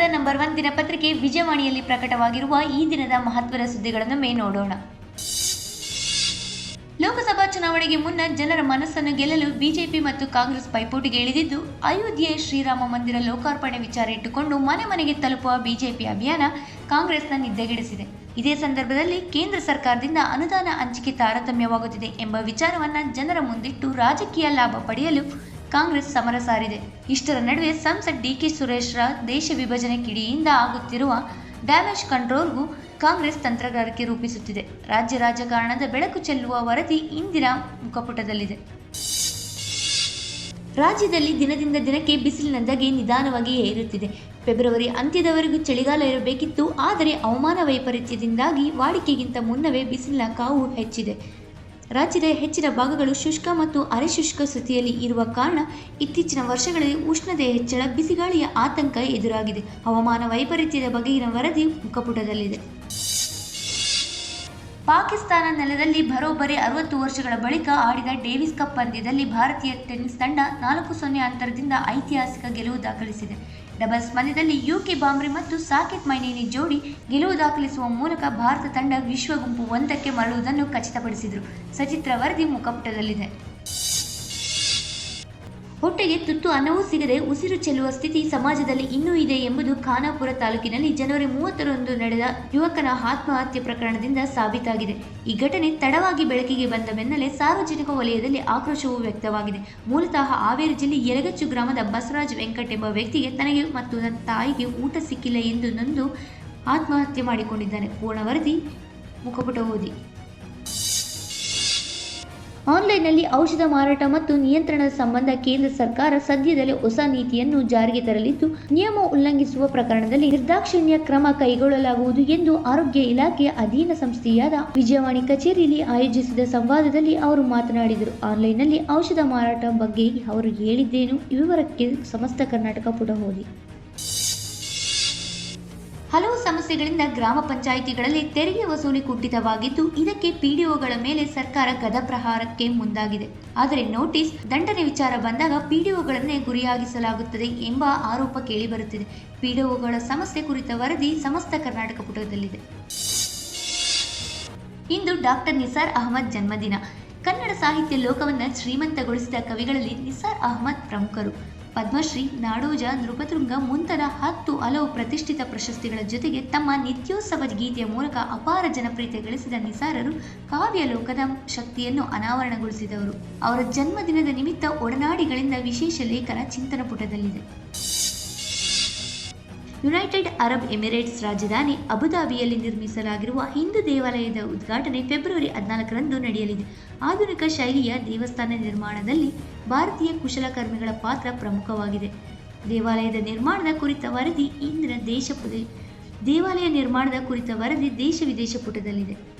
ಕರ್ನಾಟಕದ number one ದಿನಪತ್ರಿಕೆ ವಿಜಯವಾಣಿಯಲ್ಲಿ ಪ್ರಕಟವಾಗಿರುವ ಈ ದಿನದ ಮಹತ್ವದ ಸುದ್ದಿಗಳನ್ನೊಮ್ಮೆ ನೋಡೋಣ. ಲೋಕಸಭಾ ಚುನಾವಣೆಗೆ ಮುನ್ನ ಜನರ ಮನಸ್ಸನ್ನು ಗೆಲ್ಲಲು ಬಿಜೆಪಿ ಮತ್ತು ಕಾಂಗ್ರೆಸ್ ಪೈಪೋಟಿಗೆ ಇಳಿದಿದ್ದು, ಅಯೋಧ್ಯೆ ಶ್ರೀರಾಮ ಮಂದಿರ ಲೋಕಾರ್ಪಣೆ ವಿಚಾರ ಇಟ್ಟುಕೊಂಡು ಮನೆ ಮನೆಗೆ ತಲುಪುವ ಬಿಜೆಪಿ ಅಭಿಯಾನ ಕಾಂಗ್ರೆಸ್ನ ನಿದ್ದೆಗೆಡಿಸಿದೆ. ಇದೇ ಸಂದರ್ಭದಲ್ಲಿ ಕೇಂದ್ರ ಸರ್ಕಾರದಿಂದ ಅನುದಾನ ಹಂಚಿಕೆ ತಾರತಮ್ಯವಾಗುತ್ತಿದೆ ಎಂಬ ವಿಚಾರವನ್ನು ಜನರ ಮುಂದಿಟ್ಟು ರಾಜಕೀಯ ಲಾಭ ಪಡೆಯಲು ಕಾಂಗ್ರೆಸ್ ಸಮರ ಸಾರಿದೆ. ಇಷ್ಟರ ನಡುವೆ ಸಂಸದ್ ಡಿಕೆ ಸುರೇಶ್ರ ದೇಶ ವಿಭಜನೆ ಕಿಡಿಯಿಂದ ಆಗುತ್ತಿರುವ ಡ್ಯಾಮೇಜ್ ಕಂಟ್ರೋಲ್ಗೂ ಕಾಂಗ್ರೆಸ್ ತಂತ್ರಗಾರಿಕೆ ರೂಪಿಸುತ್ತಿದೆ. ರಾಜ್ಯ ರಾಜಕಾರಣದ ಬೆಳಕು ಚೆಲ್ಲುವ ವರದಿ ಇಂದಿನ ಮುಖಪುಟದಲ್ಲಿದೆ. ರಾಜ್ಯದಲ್ಲಿ ದಿನದಿಂದ ದಿನಕ್ಕೆ ಬಿಸಿಲಿನ ದಗೆ ನಿಧಾನವಾಗಿ ಏರುತ್ತಿದೆ. ಫೆಬ್ರವರಿ ಅಂತ್ಯದವರೆಗೂ ಚಳಿಗಾಲ ಇರಬೇಕಿತ್ತು, ಆದರೆ ಹವಾಮಾನ ವೈಪರೀತ್ಯದಿಂದಾಗಿ ವಾಡಿಕೆಗಿಂತ ಮುನ್ನವೇ ಬಿಸಿಲಿನ ಕಾವು ಹೆಚ್ಚಿದೆ. ರಾಜ್ಯದ ಹೆಚ್ಚಿನ ಭಾಗಗಳು ಶುಷ್ಕ ಮತ್ತು ಅರೆಶುಷ್ಕ ಸ್ಥಿತಿಯಲ್ಲಿ ಇರುವ ಕಾರಣ ಇತ್ತೀಚಿನ ವರ್ಷಗಳಲ್ಲಿ ಉಷ್ಣತೆ ಹೆಚ್ಚಳ, ಬಿಸಿಗಾಳಿಯ ಆತಂಕ ಎದುರಾಗಿದೆ. ಹವಾಮಾನ ವೈಪರೀತ್ಯದ ಬಗೆಗಿನ ವರದಿ ಮುಖಪುಟದಲ್ಲಿದೆ ಪಾಕಿಸ್ತಾನ ನೆಲದಲ್ಲಿ ಬರೋಬ್ಬರಿ ಅರವತ್ತು ವರ್ಷಗಳ ಬಳಿಕ ಆಡಿದ ಡೇವಿಸ್ ಕಪ್ ಪಂದ್ಯದಲ್ಲಿ ಭಾರತೀಯ ಟೆನ್ನಿಸ್ ತಂಡ ನಾಲ್ಕು ಸೊನ್ನೆ ಅಂತರದಿಂದ ಐತಿಹಾಸಿಕ ಗೆಲುವು ದಾಖಲಿಸಿದೆ. ಡಬಲ್ಸ್ ಪಂದ್ಯದಲ್ಲಿ ಯುಕೆ ಬಾಂಬ್ರಿ ಮತ್ತು ಸಾಕಿತ್ ಮೈನೇನಿ ಜೋಡಿ ಗೆಲುವು ದಾಖಲಿಸುವ ಮೂಲಕ ಭಾರತ ತಂಡ ವಿಶ್ವ ಗುಂಪು ಒಂದಕ್ಕೆ ಮರಳುವುದನ್ನು ಖಚಿತಪಡಿಸಿದರು. ಸಚಿತ್ರ ವರದಿ ಮುಖಪುಟದಲ್ಲಿದೆ. ಹೊಟ್ಟೆಗೆ ತುತ್ತು ಅನ್ನವೂ ಸಿಗದೆ ಉಸಿರು ಚೆಲ್ಲುವ ಸ್ಥಿತಿ ಸಮಾಜದಲ್ಲಿ ಇನ್ನೂ ಇದೆ ಎಂಬುದು ಖಾನಾಪುರ ತಾಲೂಕಿನಲ್ಲಿ ಜನವರಿ ಮೂವತ್ತರಂದು ನಡೆದ ಯುವಕನ ಆತ್ಮಹತ್ಯೆ ಪ್ರಕರಣದಿಂದ ಸಾಬೀತಾಗಿದೆ. ಈ ಘಟನೆ ತಡವಾಗಿ ಬೆಳಕಿಗೆ ಬಂದ ಬೆನ್ನಲ್ಲೇ ಸಾರ್ವಜನಿಕ ವಲಯದಲ್ಲಿ ಆಕ್ರೋಶವೂ ವ್ಯಕ್ತವಾಗಿದೆ. ಮೂಲತಃ ಹಾವೇರಿ ಜಿಲ್ಲೆ ಯಲಗಚ್ಚು ಗ್ರಾಮದ ಬಸವರಾಜ್ ವೆಂಕಟ್ ಎಂಬ ವ್ಯಕ್ತಿಗೆ ತನಗೆ ಮತ್ತು ನನ್ನ ತಾಯಿಗೆ ಊಟ ಸಿಕ್ಕಿಲ್ಲ ಎಂದು ನೊಂದು ಆತ್ಮಹತ್ಯೆ ಮಾಡಿಕೊಂಡಿದ್ದಾನೆ. ಪೂರ್ಣ ವರದಿ ಮುಖಪುಟ ಓದಿ. ಆನ್ಲೈನ್ನಲ್ಲಿ ಔಷಧ ಮಾರಾಟ ಮತ್ತು ನಿಯಂತ್ರಣದ ಸಂಬಂಧ ಕೇಂದ್ರ ಸರ್ಕಾರ ಸದ್ಯದಲ್ಲೇ ಹೊಸ ನೀತಿಯನ್ನು ಜಾರಿಗೆ ತರಲಿದ್ದು, ನಿಯಮ ಉಲ್ಲಂಘಿಸುವ ಪ್ರಕರಣದಲ್ಲಿ ನಿರ್ದಾಕ್ಷಿಣ್ಯ ಕ್ರಮ ಕೈಗೊಳ್ಳಲಾಗುವುದು ಎಂದು ಆರೋಗ್ಯ ಇಲಾಖೆಯ ಅಧೀನ ಸಂಸ್ಥೆಯಾದ ವಿಜಯವಾಣಿ ಕಚೇರಿಯಲ್ಲಿ ಆಯೋಜಿಸಿದ ಸಂವಾದದಲ್ಲಿ ಅವರು ಮಾತನಾಡಿದರು. ಆನ್ಲೈನ್ನಲ್ಲಿ ಔಷಧ ಮಾರಾಟ ಬಗ್ಗೆ ಅವರು ಹೇಳಿದ್ದೇನು? ವಿವರಕ್ಕೆ ಸಮಸ್ತ ಕರ್ನಾಟಕ ಪುಟ ಓದಿ ಹಲವು ಸಮಸ್ಯೆಗಳಿಂದ ಗ್ರಾಮ ಪಂಚಾಯಿತಿಗಳಲ್ಲಿ ತೆರಿಗೆ ವಸೂಲಿ ಕುಂಠಿತವಾಗಿದ್ದು, ಇದಕ್ಕೆ ಪಿಡಿಒಗಳ ಮೇಲೆ ಸರ್ಕಾರ ಗದಪ್ರಹಾರಕ್ಕೆ ಮುಂದಾಗಿದೆ. ಆದರೆ ನೋಟಿಸ್, ದಂಡನೆ ವಿಚಾರ ಬಂದಾಗ ಪಿಡಿಒಗಳನ್ನೇ ಗುರಿಯಾಗಿಸಲಾಗುತ್ತದೆ ಎಂಬ ಆರೋಪ ಕೇಳಿಬರುತ್ತಿದೆ. ಪಿಡಿಒಗಳ ಸಮಸ್ಯೆ ಕುರಿತ ವರದಿ ಸಮಸ್ತ ಕರ್ನಾಟಕ ಪುಟದಲ್ಲಿದೆ. ಇಂದು ಡಾಕ್ಟರ್ ನಿಸಾರ್ ಅಹಮದ್ ಜನ್ಮದಿನ. ಕನ್ನಡ ಸಾಹಿತ್ಯ ಲೋಕವನ್ನು ಶ್ರೀಮಂತಗೊಳಿಸಿದ ಕವಿಗಳಲ್ಲಿ ನಿಸಾರ್ ಅಹಮದ್ ಪ್ರಮುಖರು. ಪದ್ಮಶ್ರೀ, ನಾಡೋಜ, ನೃಪತೃಂಗ ಮುಂತಾದ ಹತ್ತು ಹಲವು ಪ್ರತಿಷ್ಠಿತ ಪ್ರಶಸ್ತಿಗಳ ಜೊತೆಗೆ ತಮ್ಮ ನಿತ್ಯೋತ್ಸವ ಗೀತೆಯ ಮೂಲಕ ಅಪಾರ ಜನಪ್ರಿಯತೆ ಗಳಿಸಿದ ನಿಸಾರರು ಕಾವ್ಯ ಲೋಕದ ಶಕ್ತಿಯನ್ನು ಅನಾವರಣಗೊಳಿಸಿದವರು. ಅವರ ಜನ್ಮದಿನದ ನಿಮಿತ್ತ ಒಡನಾಡಿಗಳಿಂದ ವಿಶೇಷ ಲೇಖನ ಚಿಂತನ ಪುಟದಲ್ಲಿದೆ. ಯುನೈಟೆಡ್ ಅರಬ್ ಎಮಿರೇಟ್ಸ್ ರಾಜಧಾನಿ ಅಬುಧಾಬಿಯಲ್ಲಿ ನಿರ್ಮಿಸಲಾಗಿರುವ ಹಿಂದೂ ದೇವಾಲಯದ ಉದ್ಘಾಟನೆ ಫೆಬ್ರವರಿ ಹದಿನಾಲ್ಕರಂದು ನಡೆಯಲಿದೆ. ಆಧುನಿಕ ಶೈಲಿಯ ದೇವಸ್ಥಾನ ನಿರ್ಮಾಣದಲ್ಲಿ ಭಾರತೀಯ ಕುಶಲಕರ್ಮಿಗಳ ಪಾತ್ರ ಪ್ರಮುಖವಾಗಿದೆ. ದೇವಾಲಯದ ನಿರ್ಮಾಣದ ಕುರಿತ ವರದಿ ಇಂದಿನ ದೇಶ ದೇವಾಲಯ ನಿರ್ಮಾಣದ ಕುರಿತ ವರದಿ ದೇಶ ವಿದೇಶ ಪುಟದಲ್ಲಿದೆ.